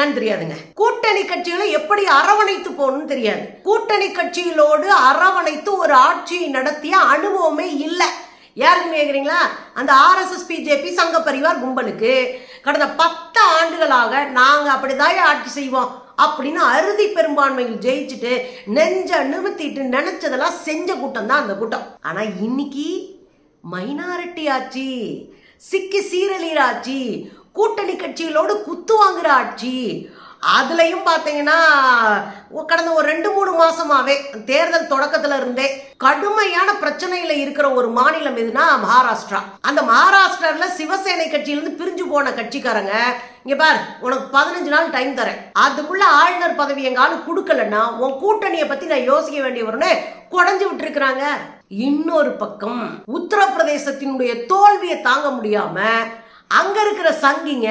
என்னன்னு தெரியாதுங்க. கூட்டணி கட்சிகளை எப்படி அரவணைத்து போகணும்னு தெரியாது. கூட்டணி கட்சிகளோடு அரவணைத்து ஒரு ஆட்சியை நடத்திய அனுபவமே இல்லை. யாருன்னு கேட்குறீங்களா அந்த ஆர்எஸ்எஸ் பிஜேபி சங்க பரிவார் கும்பலுக்கு கடந்த பத்து ஆண்டுகளாக நாங்கள் அப்படிதான் ஆட்சி செய்வோம் அப்படின்னு அறுதி பெரும்பான்மையில் ஜெயிச்சுட்டு நெஞ்ச நிமித்திட்டு நினைச்சதெல்லாம் செஞ்ச கூட்டம் தான் அந்த கூட்டம். ஆனால் இன்னைக்கு மைனாரிட்டி ஆட்சி சிக்கி சீரழிகிற ஆட்சி கூட்டணி கட்சிகளோடு குத்து வாங்குற ஆட்சி. அதுலயும் பாத்தீங்கன்னா கடந்த ஒரு ரெண்டு மூணு மாசமாவே தேர்தல் தொடக்கத்துல இருந்தே கடுமையான பிரச்சனையில இருக்கிற ஒரு மாநிலம் எதுனா மகாராஷ்டிரா. அந்த மகாராஷ்டிரால சிவசேனை கட்சியிலிருந்து பிரிஞ்சு போன கட்சிக்காரங்க இங்க பார் உனக்கு பதினஞ்சு நாள் டைம் தரேன். அதுக்குள்ள ஆளுநர் பதவி எங்க ஆளு கொடுக்கலன்னா உன் கூட்டணியை பத்தி நான் யோசிக்க வேண்டிய வரும்னு குடஞ்சு விட்டுருக்குறாங்க. இன்னொரு பக்கம் உத்தரப்பிரதேசத்தினுடைய தோல்வியை தாங்க முடியாம அங்க இருக்கிற சங்கிங்க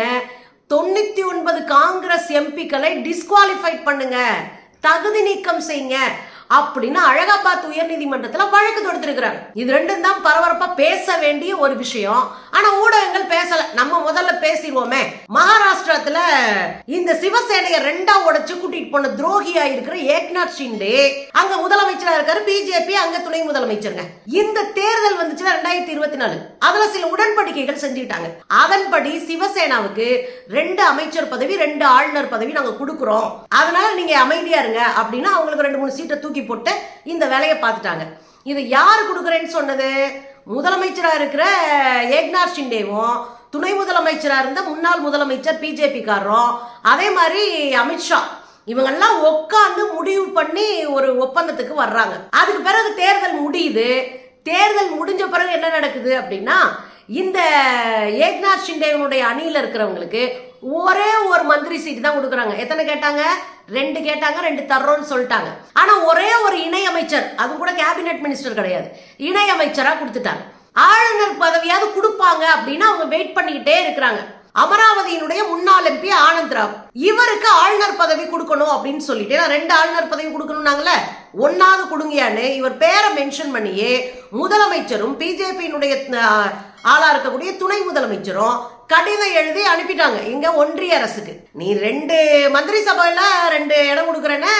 தொண்ணூத்தி ஒன்பது காங்கிரஸ் எம்பிக்களை டிஸ்குவாலிஃபைட் பண்ணுங்க. தகுதி நீக்கம் செய்யுங்க. அப்படின்னு அழகாபாத் உயர்நீதிமன்றத்துல வழக்கு தொடுத்திருக்கிறாங்க இது ரெண்டும் தான் பரபரப்பா பேச வேண்டிய ஒரு விஷயம். ஆனா ஊடகங்கள் பேசல. நம்ம முதல்ல பேசிடுவோமே. மகாராஷ்டிரத்துல இந்த சிவசேனையை ரெண்டா உடைச்சு கூட்டிட்டு போன துரோகியா இருக்கிற ஏக்நாத் ஷிண்டே அங்க முதலமைச்சரா இருக்காரு பிஜேபி அங்க துணை முதலமைச்சருங்க. இந்த தேர்தல் வந்துச்சுன்னா ரெண்டாயிரத்தி இருபத்தி நாலு. அதுல சில உடன்படிக்கைகள் செஞ்சுக்கிட்டாங்க. அதன்படி சிவசேனாவுக்கு ரெண்டு அமைச்சர் பதவி ரெண்டு ஆளுநர் பதவி நாங்க கொடுக்குறோம். அதனால நீங்க அமைதியா இருங்க அப்படின்னு அவங்களுக்கு ரெண்டு மூணு சீட்டை தூக்கி போட்டு இந்த வேலையை பார்த்துட்டாங்க. இது யார் கொடுக்குறேன்னு சொன்னது? முதலமைச்சரா இருக்கிற ஏக்நாத் ஷிண்டேவும் துணை முதலமைச்சராக இருந்த முன்னாள் முதலமைச்சர் பிஜேபிக்காரரும் அதே மாதிரி அமித்ஷா. இவங்கெல்லாம் உட்காந்து முடிவு பண்ணி ஒரு ஒப்பந்தத்துக்கு வர்றாங்க. அதுக்கு பிறகு தேர்தல் முடியுது. தேர்தல் முடிஞ்ச பிறகு என்ன நடக்குது அப்படின்னா இந்த ஏக்நாத் ஷிண்டேவனுடைய அணியில இருக்கிறவங்களுக்கு ஒரே ஒரு மந்திரி சீட்டு தான் கொடுக்குறாங்க. எத்தனை கேட்டாங்க? ரெண்டு கேட்டாங்க ரெண்டு தர்றோம்னு சொல்லிட்டாங்க. ஆனா ஒரே ஒரு இணை அமைச்சர் அது கூட கேபினெட் மினிஸ்டர் கிடையாது. இணை அமைச்சராக கொடுத்துட்டாங்க. ஆளுநர் பதவியாவது கொடுப்பாங்க அப்படின்னு அவங்க வெயிட் பண்ணிக்கிட்டே இருக்கிறாங்க. அமராவதியினுடைய முன்னாள் எம்பி ஆனந்த் ராவ் இவருக்கு ஆளுநர் பதவி கொடுக்கணும் அப்படின்னு சொல்லிட்டு நான் ரெண்டு ஆளுநர் பதவி கொடுக்கணும்னாங்களே ஒன்னாவது கொடுங்கயான்னு இவர் பேரை மென்ஷன் பண்ணியே முதலமைச்சரும் பிஜேபியினுடைய ஆளாக இருக்கக்கூடிய துணை முதலமைச்சரும் கடிதம் எழுதி அனுப்பிட்டாங்க. இங்கே ஒன்றிய அரசுக்கு. நீ ரெண்டு மந்திரி சபையில் ரெண்டு இடம் கொடுக்குறேன்னு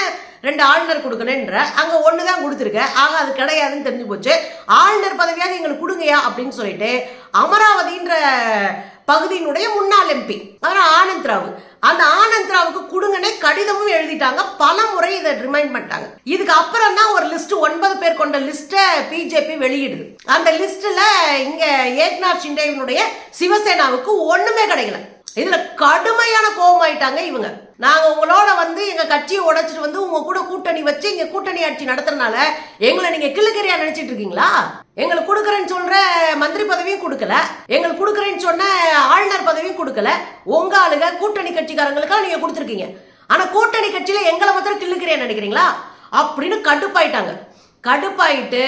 ரெண்டு ஆளுநர் கொடுக்கணுன்ற ஒன்று தான் கொடுத்துருக்க. ஆக அது கிடையாதுன்னு தெரிஞ்சு போச்சு. ஆளுநர் பதவியாவது எங்களுக்கு கொடுங்கயா அப்படின்னு சொல்லிட்டு அமராவதின்ற பகுதியினுடைய முன்னாள் எம்பி அவர் ஆனந்த் ராவ் அந்த ஆனந்த்ராவுக்கு கொடுங்கனே கடிதமும் எழுதிட்டாங்க. பல முறை இதை ரிமைண்ட் பண்ணிட்டாங்க. இதுக்கு அப்புறம் தான் ஒரு லிஸ்ட் ஒன்பது பேர் கொண்ட லிஸ்ட்டை பிஜேபி வெளியிடுது. அந்த லிஸ்ட்டில் இங்கே ஏக்நாத் ஷிண்டேவினுடைய சிவசேனாவுக்கு ஒன்றுமே கிடைக்கல. இதில் கடுமையான கோபமாயிட்டாங்க இவங்க. நாங்கள் உங்களோட வந்து எங்கள் கட்சியை உடைச்சிட்டு வந்து உங்கள் கூட கூட்டணி வச்சு இங்கே கூட்டணி ஆட்சி நடத்துறதுனால எங்களை நீங்கள் கிள்ளுக்கறியா நினச்சிட்டு இருக்கீங்களா? எங்களுக்கு கொடுக்குறேன்னு சொல்ற மந்திரி பதவியும் கொடுக்கல. எங்களுக்கு கொடுக்குறேன்னு சொன்ன ஆளுநர் பதவியும் கொடுக்கல. உங்க ஆளுங்க கூட்டணி கட்சிக்காரங்களுக்காக நீங்கள் கொடுத்துருக்கீங்க. ஆனால் கூட்டணி கட்சியில் எங்களை மாத்திரம் கிள்ளுக்கறியா நினைக்கிறீங்களா? அப்படின்னு கடுப்பாயிட்டாங்க. கடுப்பாயிட்டு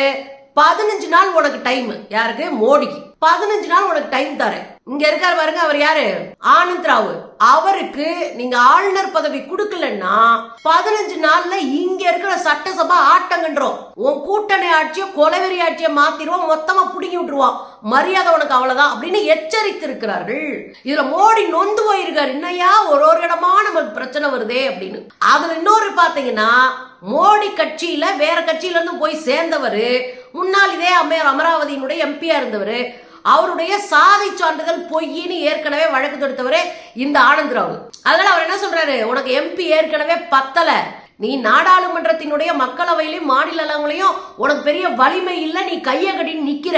பதினஞ்சு நாள் உனக்கு டைம் யாருக்கு? மோடிக்கு. பதினஞ்சு நாள் உனக்கு டைம் தரேன். இங்க இருக்காரு பாருங்க அவர் யாரு? ஆனந்த் ராவ் அவருக்கு நீங்க ஆளுநர் பதவி கொடுக்கலன்னா பதினஞ்சு நாள்ல இங்க இருக்கிற சட்டசபா ஆட்டங்கன்றோம். உன் கூட்டணி ஆட்சியை கொலவெறி ஆட்சியை மாத்திருவோம் மொத்தமா புடுங்கி விட்டுருவோம். மரியாதை உனக்கு அவ்வளவுதான் அப்படின்னு எச்சரித்திருக்கிறார்கள். இதுல மோடி நொந்து போயிருக்காரு. என்னையா ஒரு ஒரு இடமா நமக்கு பிரச்சனை வருதே அப்படின்னு. அதுல இன்னொரு பாத்தீங்கன்னா மோடி கட்சியில வேற கட்சியில இருந்து போய் சேர்ந்தவர் முன்னாள் இதே அம்மையார் அமராவதியினுடைய எம்பியா இருந்தவர் அவருடைய சாதி சான்றிதழ் பொய்ன்னு ஏற்கனவே வழக்கு தொடுத்தவரே இந்த ஆனந்த் ராவ். அதனால அவர் என்ன சொல்றாரு? உனக்கு எம்பி ஏற்கனவே பத்தல. நீ நாடாளுமன்றத்தினுடைய மக்களவையிலையும் மாநிலங்களையும் உனக்கு பெரிய வலிமை இல்லை நீ கையை கட்டின்னு நிக்கிற.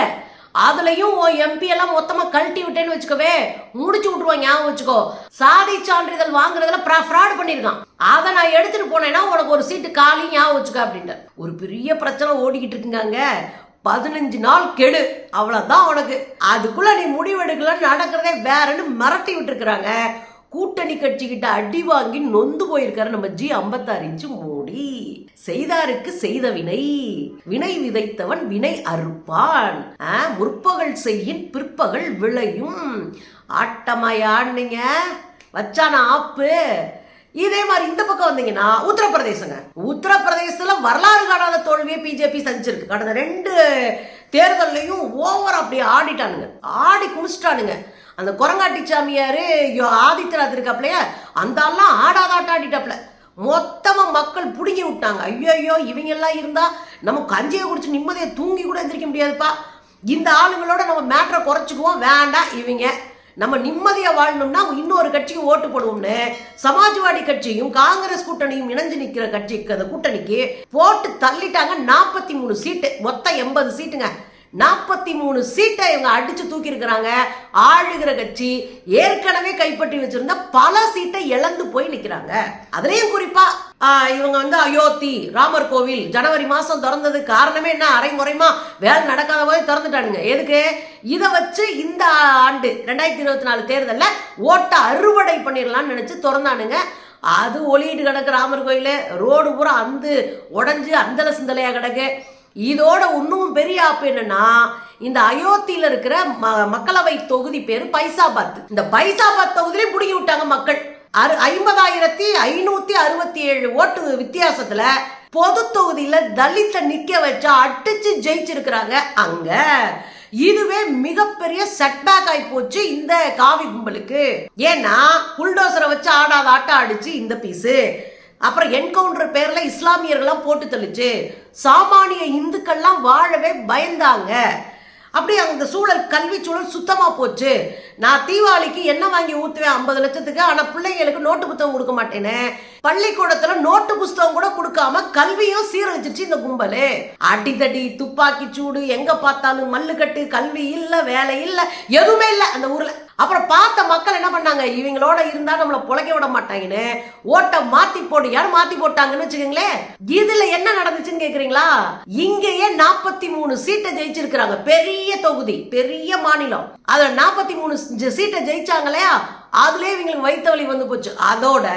அதுலயும் ஓ எம்பி எல்லாம் மொத்தமா கழட்டி விட்டேன்னு வச்சுக்கவே. முடிச்சு விட்டுருவான் ஞாபகம் வச்சுக்கோ. சாதி சான்றிதழ் வாங்குறதுல ஃப்ராட் பண்ணிருக்கான். அதை நான் எடுத்துட்டு போனேன்னா உனக்கு ஒரு சீட்டு காலி ஞாபகம் வச்சுக்க அப்படின்ட்டு ஒரு பெரிய பிரச்சனை ஓடிக்கிட்டு இருக்காங்க பதினஞ்சு நாள் கெடு. அவ்வளோதான் உனக்கு. அதுக்குள்ளே நீ முடிவெடுக்கலன்னு நடக்கிறதே வேறன்னு மிரட்டி விட்டுருக்குறாங்க. கூட்டணி கட்சிக்கிட்ட அடி வாங்கி நொந்து போயிருக்காரு நம்ம ஜி ஐம்பத்தாறு இன்ச்சு மோடி. செய்தாருக்கு செய்த வினை. வினை விதைத்தவன் வினை அறுப்பான். ஆ, முற்பகல் செய்யின் பிற்பகல் விளையும். ஆட்டமாயான்னீங்க. வச்சான ஆப்பு? இதே மாதிரி இந்த பக்கம் வந்தீங்கன்னா உத்தரப்பிரதேசங்க. உத்தரப்பிரதேசத்துல வரலாறு காணாத தோல்வியை பிஜேபி சந்திச்சிருக்கு. கடந்த ரெண்டு தேர்தல்லையும் ஓவர் அப்படி ஆடிட்டானுங்க. ஆடி குமிச்சிட்டானுங்க அந்த குரங்காட்டி சாமியார் ஆதித்யநாத் இருக்காப்லையா? அந்த ஆள்லாம் ஆடாதாட்ட ஆடிட்டாப்ல. மொத்தமாக மக்கள் பிடுங்கி விட்டாங்க. ஐயோ ஐயோ இவங்கெல்லாம் இருந்தால் நம்ம கஞ்சியை குடிச்சு நிம்மதியை தூங்கி கூட எந்திரிக்க முடியாதுப்பா. இந்த ஆளுங்களோட நம்ம மேட்ரை குறைச்சிக்குவோம். வேண்டாம் இவங்க நம்ம நிம்மதியாக வாழணும்னா இன்னொரு கட்சிக்கு ஓட்டு போடுவோம்னு சமாஜ்வாடி கட்சியும் காங்கிரஸ் கூட்டணியும் இணைஞ்சு நிற்கிற கட்சிக்கு அந்த கூட்டணிக்கு போட்டு தள்ளிட்டாங்க நாற்பத்தி மூணு சீட்டு. மொத்தம் எண்பது சீட்டுங்க. நாற்பத்தி மூணு சீட்டை இவங்க அடிச்சு தூக்கியிருக்கிறாங்க. ஆளுகிற கட்சி ஏற்கனவே கைப்பற்றி வச்சிருந்த பல சீட்டை இழந்து போய் நிற்கிறாங்க அதுலேயும் குறிப்பா இவங்க வந்து அயோத்தி ராமர் கோவில் ஜனவரி மாதம் திறந்தது காரணமே என்ன? அரைமுறைமா வேலை நடக்காத போது திறந்துட்டானுங்க. எதுக்கு? இதை வச்சு இந்த ஆண்டு ரெண்டாயிரத்தி இருபத்தி நாலு தேர்தலில் ஓட்டை அறுவடை பண்ணிடலாம்னு நினச்சி திறந்தானுங்க. அது ஒளியிட்டு கிடக்கு ராமர் கோயில். ரோடு பூரா அந்து உடஞ்சி அந்தல சிந்தலையாக கிடக்கு. இதோட இன்னும் பெரிய ஆப் என்னன்னா இந்த அயோத்தியில இருக்கிற ம- மக்களவை தொகுதி பேரு பைசாபாத். இந்த பைசாபாத் தொகுதியிலே புடுங்கி விட்டாங்க மக்கள். அறு ஐம்பதாயிரத்தி ஐநூத்தி அறுபத்தி ஏழு ஓட்டு வித்தியாசத்துல பொது தொகுதியில தலித்தை நிக்க வச்சு அடிச்சு ஜெயிச்சிருக்கிறாங்க. அங்க இதுவே மிகப்பெரிய செட்பேக் ஆகி போச்சு இந்த காவி கும்பலுக்கு. ஏன்னா புல்டோசரை வச்சு ஆடாத ஆட்டம் அடிச்சு இந்த பீஸு அப்புறம் என்கவுண்டர் பேரில் இஸ்லாமியர்கள்லாம் போட்டு தள்ளிச்சு. சாமானிய இந்துக்கள்லாம் வாழவே பயந்தாங்க. அப்படி அந்த சூழல் கல்வி சூழல் சுத்தமாக போச்சு. நான் தீபாவளிக்கு என்ன வாங்கி ஊற்றுவேன் ஐம்பது லட்சத்துக்கு ஆனால் பிள்ளைங்களுக்கு நோட்டு புத்தகம் கொடுக்க மாட்டேன்னு பள்ளிக்கூடத்தில் நோட்டு புஸ்தகம் கூட கொடுக்காம கல்வியும் சீரழிச்சிருச்சு இந்த கும்பல். அடிதடி துப்பாக்கி சூடு எங்கே பார்த்தாலும் மல்லுக்கட்டு கல்வி இல்லை வேலை இல்லை எதுவுமே இல்லை அந்த ஊரில். அப்புறம் பார்த்த மக்கள் என்ன பண்ணாங்க? இவங்களோட இருந்தா நம்மள புழைக்க விட மாட்டாங்கன்னு ஓட்டை மாத்தி போடு யாரும் மாத்தி போட்டாங்கன்னு வச்சுக்கோங்களேன். இதுல என்ன நடந்துச்சுன்னு கேக்குறீங்களா? இங்கேயே நாற்பத்தி மூணு சீட்டை ஜெயிச்சிருக்கிறாங்க. பெரிய தொகுதி பெரிய மாநிலம். அதுல நாற்பத்தி மூணு சீட்டை ஜெயிச்சாங்களே அதுலேயே இவங்களுக்கு வைத்த வலி வந்து போச்சு. அதோட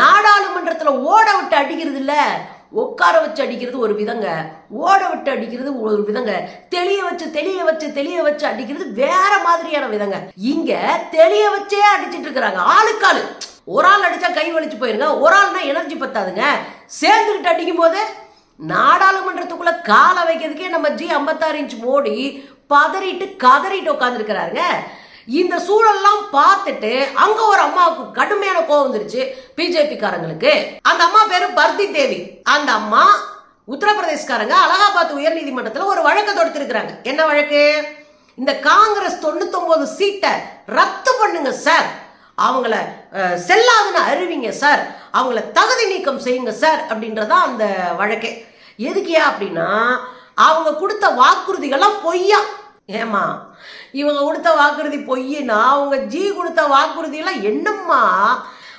நாடாளுமன்றத்துல ஓட விட்டு அடிக்கிறது இல்லை உட்கார வச்சு அடிக்கிறது ஒரு விதங்க ஓட விட்டு அடிக்கிறது ஒரு விதங்க தெளிய வச்சு தெளிய வச்சு தெளிய வச்சு அடிக்கிறது வேற மாதிரியான விதங்க. இங்க தெளிய வச்சே அடிச்சிட்டு இருக்கிறாங்க. ஆளுக்காளு ஒரு ஆள் அடிச்சா கை வலிச்சு போயிருங்க. ஒரு ஆள்னா எனர்ஜி பத்தாதுங்க. சேர்ந்துக்கிட்டு அடிக்கும் போது நாடாளுமன்றத்துக்குள்ள காலை வைக்கிறதுக்கே நம்ம ஜி ஐம்பத்தாறு இன்ச் மோடி பதறிட்டு கதறிட்டு உட்காந்துருக்கிறாருங்க இந்த சூழல்லாம் பார்த்துட்டு அங்க ஒரு அம்மாவுக்கு கடுமையான கோவம் வந்துருச்சு பிஜேபி காரங்களுக்கு அந்த அம்மா பேரு பர்தி தேவி. அந்த அம்மா உத்தரப்பிரதேஷ்காரங்க அலகாபாத் உயர்நீதிமன்றத்துல ஒரு வழக்கை தொடுத்திருக்கிறாங்க. என்ன வழக்கு? இந்த காங்கிரஸ் தொண்ணூத்தொன்பது சீட்டை ரத்து பண்ணுங்க சார். அவங்கள செல்லாதுன்னு அறிவிங்க சார். அவங்கள தகுதி நீக்கம் செய்யுங்க சார் அப்படின்றதான் அந்த வழக்கே. எதுக்கியா அப்படின்னா அவங்க கொடுத்த வாக்குறுதிகள்லாம் பொய்யா? ஏமா இவங்க கொடுத்த வாக்குறுதி பொய்யினா அவங்க ஜி கொடுத்த வாக்குறுதியெல்லாம் என்னம்மா?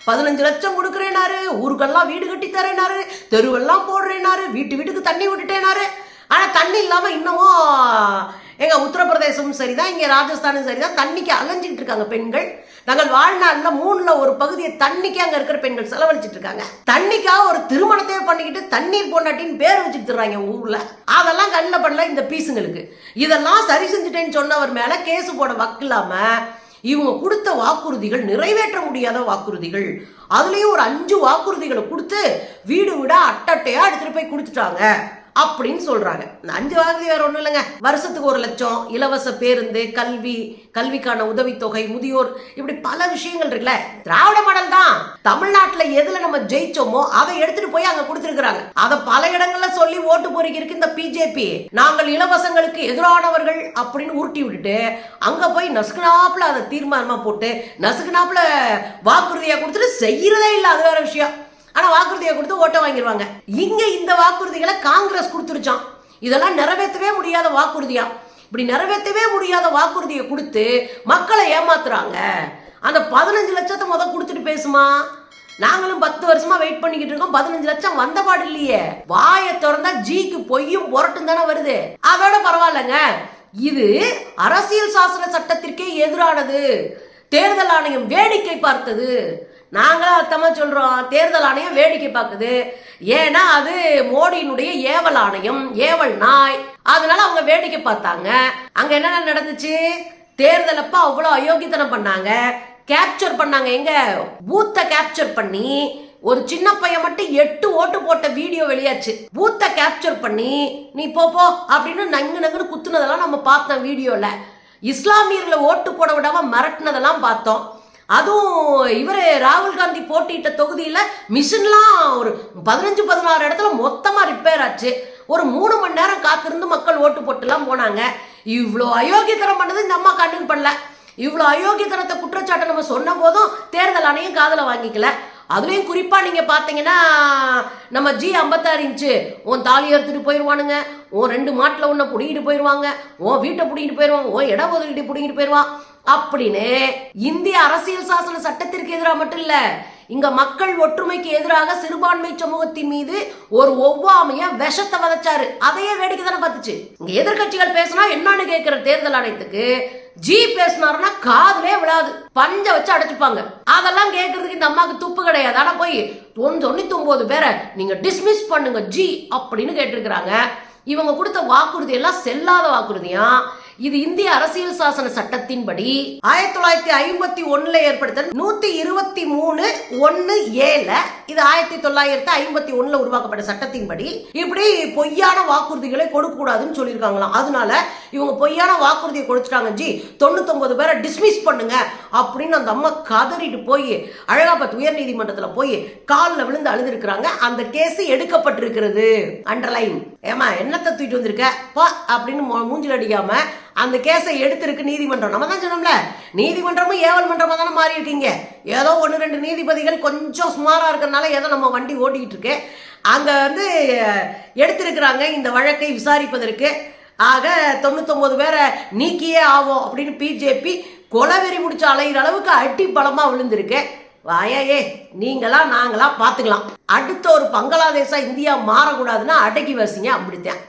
பதினஞ்சு லட்சம் கொடுக்குறேனாரு ஊருக்கெல்லாம் வீடு கட்டி தரேனாரு தெருவெல்லாம் போடுறேனாரு வீட்டு வீட்டுக்கு தண்ணி விட்டுட்டேனாரு. ஆனால் தண்ணி இல்லாமல் இன்னமும் எங்கள் உத்தரப்பிரதேசமும் சரிதான் இங்கே ராஜஸ்தானும் சரிதான் தண்ணிக்கு அலைஞ்சிக்கிட்டு இருக்காங்க பெண்கள். தங்கள் வாழ்நாள்ல மூணுல ஒரு பகுதியை தண்ணிக்கு அங்க இருக்கிற பெண்கள் செலவழிச்சிட்டு இருக்காங்க. தண்ணிக்காக ஒரு திருமணத்தையே பண்ணிக்கிட்டு தண்ணீர் பொண்டாட்டின்னு பேர் வச்சுட்டு தர்றாங்க ஊர்ல. அதெல்லாம் கண்ணில் பண்ணல இந்த பீஸுங்களுக்கு. இதெல்லாம் சரி செஞ்சுட்டேன்னு சொன்னவர் மேல கேஸ் போட வக்கில்லாம இவங்க கொடுத்த வாக்குறுதிகள் நிறைவேற்ற முடியாத வாக்குறுதிகள். அதுலயும் ஒரு அஞ்சு வாக்குறுதிகளை கொடுத்து வீடு விட அட்டட்டையா எடுத்துட்டு போய் கொடுத்துட்டாங்க. அப்படின்னு சொல்றாங்க. இந்த அஞ்சு வாக்குறுதி வேற ஒன்றும் இல்லைங்க. வருஷத்துக்கு ஒரு லட்சம் இலவச பேருந்து கல்வி கல்விக்கான உதவித்தொகை முதியோர் இப்படி பல விஷயங்கள் இருக்குல்ல. திராவிட மாடல் தான். தமிழ்நாட்டில் எதுல நம்ம ஜெயிச்சோமோ அதை எடுத்துட்டு போய் அங்க கொடுத்துருக்காங்க அதை பல இடங்கள்ல சொல்லி ஓட்டு பொறிக்கிறதுக்கு இந்த பிஜேபி. நாங்கள் இலவசங்களுக்கு எதிரானவர்கள் அப்படின்னு உருட்டி விட்டுட்டு அங்க போய் நசுக்குனாப்புல அதை தீர்மானமா போட்டு நசுக்குனாப்புல வாக்குறுதியா கொடுத்துட்டு செய்யறதே இல்லை. அது வேற விஷயம். ஆனா வாக்குறுதியை கொடுத்து ஓட்டை வாங்கிடுவாங்க இங்க இந்த வாக்குறுதிகளை காங்கிரஸ் கொடுத்துருச்சான் இதெல்லாம் நிறைவேற்றவே முடியாத வாக்குறுதியா? இப்படி நிறைவேற்றவே முடியாத வாக்குறுதியை கொடுத்து மக்களை ஏமாத்துறாங்க. அந்த பதினஞ்சு லட்சத்தை முத கொடுத்துட்டு பேசுமா? நாங்களும் பத்து வருஷமா வெயிட் பண்ணிக்கிட்டு இருக்கோம். பதினஞ்சு லட்சம் வந்த பாடு இல்லையே. வாயை திறந்தா ஜிக்கு பொய்யும் புரட்டும் தானே வருது. அதோட பரவாயில்லைங்க. இது அரசியல் சாசன சட்டத்திற்கே எதிரானது. தேர்தல் ஆணையம் வேடிக்கை பார்த்தது. நாங்களும் அர்த்தமா சொல்கிறோம் தேர்தல் ஆணையம் வேடிக்கை பார்க்குது. ஏன்னா அது மோடியினுடைய ஏவல் ஆணையம் ஏவல் நாய். அதனால அவங்க வேடிக்கை பார்த்தாங்க. அங்கே என்னென்ன நடந்துச்சு? தேர்தல் அவ்வளோ அயோக்கியத்தனம் பண்ணாங்க. கேப்சர் பண்ணாங்க. எங்க? பூத்தை கேப்சர் பண்ணி ஒரு சின்ன பையன் மட்டும் எட்டு ஓட்டு போட்ட வீடியோ வெளியாச்சு. பூத்தை கேப்சர் பண்ணி நீ போ போ அப்படின்னு நங்கு நங்குன்னு குத்துனதெல்லாம் நம்ம பார்த்தோம் வீடியோவில் இஸ்லாமியர்களை ஓட்டு போட விடாம மிரட்டினதெல்லாம் பார்த்தோம். அதுவும் இவர் ராகுல் காந்தி போட்டியிட்ட தொகுதியில் மிஷின்லாம் ஒரு பதினஞ்சு பதினாறு இடத்துல மொத்தமாக ரிப்பேர் ஆச்சு. ஒரு மூணு மணி நேரம் காத்திருந்து மக்கள் ஓட்டு போட்டுலாம் போனாங்க. இவ்வளோ அயோக்கியத்தனம் பண்ணது இந்த அம்மா கண்ணுக்கு பண்ணல இவ்வளோ அயோக்கியத்தனத்தை குற்றச்சாட்டை நம்ம சொன்ன போதும் தேர்தல் ஆணையம் காதில் வாங்கிக்கல. அதுலேயும் குறிப்பாக நீங்கள் பார்த்தீங்கன்னா நம்ம ஜி ஐம்பத்தாறு இன்ச்சு உன் தாலி எடுத்துகிட்டு போயிடுவானுங்க உன் ரெண்டு மாட்டில் ஒன்றை பிடிங்கிட்டு போயிடுவாங்க உன் வீட்டை பிடிங்கிட்டு போயிடுவாங்க உன் இட ஒதுக்கிட்டு பிடிங்கிட்டு போயிடுவான் அப்படின்னு இந்திய அரசியல் சாசன சட்டத்திற்கு எதிராக மட்டும் இல்ல இங்க மக்கள் ஒற்றுமைக்கு எதிராக சிறுபான்மை சமூகத்தின் மீது ஒரு ஒவ்வாமைய விஷத்தை வதச்சாரு. அதையே வேடிக்கை தானே பார்த்துச்சு. இங்க எதிர்க்கட்சிகள் பேசினா என்னன்னு கேட்கிற தேர்தல் ஆணையத்துக்கு ஜி பேசினாருன்னா காதுலே விழாது. பஞ்ச வச்சு அடைச்சிப்பாங்க. அதெல்லாம் கேட்கறதுக்கு இந்த அம்மாவுக்கு துப்பு கிடையாது. ஆனா போய் தொண்ணூத்தி ஒன்பது பேரை நீங்க டிஸ்மிஸ் பண்ணுங்க ஜி அப்படின்னு கேட்டிருக்கிறாங்க. இவங்க கொடுத்த வாக்குறுதி எல்லாம் செல்லாத வாக்குறுதியா? இது இந்திய அரசியல் சாசன சட்டத்தின்படி ஆயிரத்தி தொள்ளாயிரத்தி ஐம்பத்தி ஒண்ணுல ஏற்படுத்த நூத்தி இருபத்தி மூணு ஒன்னு ஏல இது ஆயிரத்தி தொள்ளாயிரத்தி ஐம்பத்தி ஒண்ணுல உருவாக்கப்பட்ட சட்டத்தின்படி இப்படி பொய்யான வாக்குறுதிகளை கொடுக்க கூடாதுன்னு சொல்லியிருக்காங்களாம். அதனால இவங்க பொய்யான வாக்குறுதியை கொடுத்துட்டாங்க. ஜி தொண்ணூத்தொன்பது பேரை டிஸ்மிஸ் பண்ணுங்க அப்படின்னு அந்த அம்மா கதறிட்டு போய் அழகாபாத் உயர் நீதிமன்றத்துல போய் காலில் விழுந்து அழுதுருக்கிறாங்க. அந்த கேஸ் எடுக்கப்பட்டிருக்கிறது. அண்டர்லைன் ஏமா என்னத்தை தூக்கிட்டு வந்திருக்க? பா அப்படின்னு மூஞ்சில் அடிக்காம அந்த கேஸை எடுத்திருக்கு நீதிமன்றம். நம்ம தான் சொன்னோம்ல நீதிமன்றமும் ஏவல் மன்றமாக தானே மாறி இருக்கீங்க ஏதோ ஒன்று ரெண்டு நீதிபதிகள் கொஞ்சம் சுமாராக இருக்கிறனால ஏதோ நம்ம வண்டி ஓட்டிக்கிட்டு இருக்கு. அங்கே வந்து எடுத்திருக்கிறாங்க இந்த வழக்கை விசாரிப்பதற்கு. ஆக தொண்ணூத்தொம்பது பேரை நீக்கியே ஆவோம் அப்படின்னு பிஜேபி கொலவெறி முடிச்சு அலைகிற அளவுக்கு அட்டி பலமாக விழுந்திருக்கு. வாயே நீங்களா நாங்களா பார்த்துக்கலாம். அடுத்த ஒரு பங்களாதேசா இந்தியா மாறக்கூடாதுன்னா அடக்கி வசிங்க அப்படித்தான்.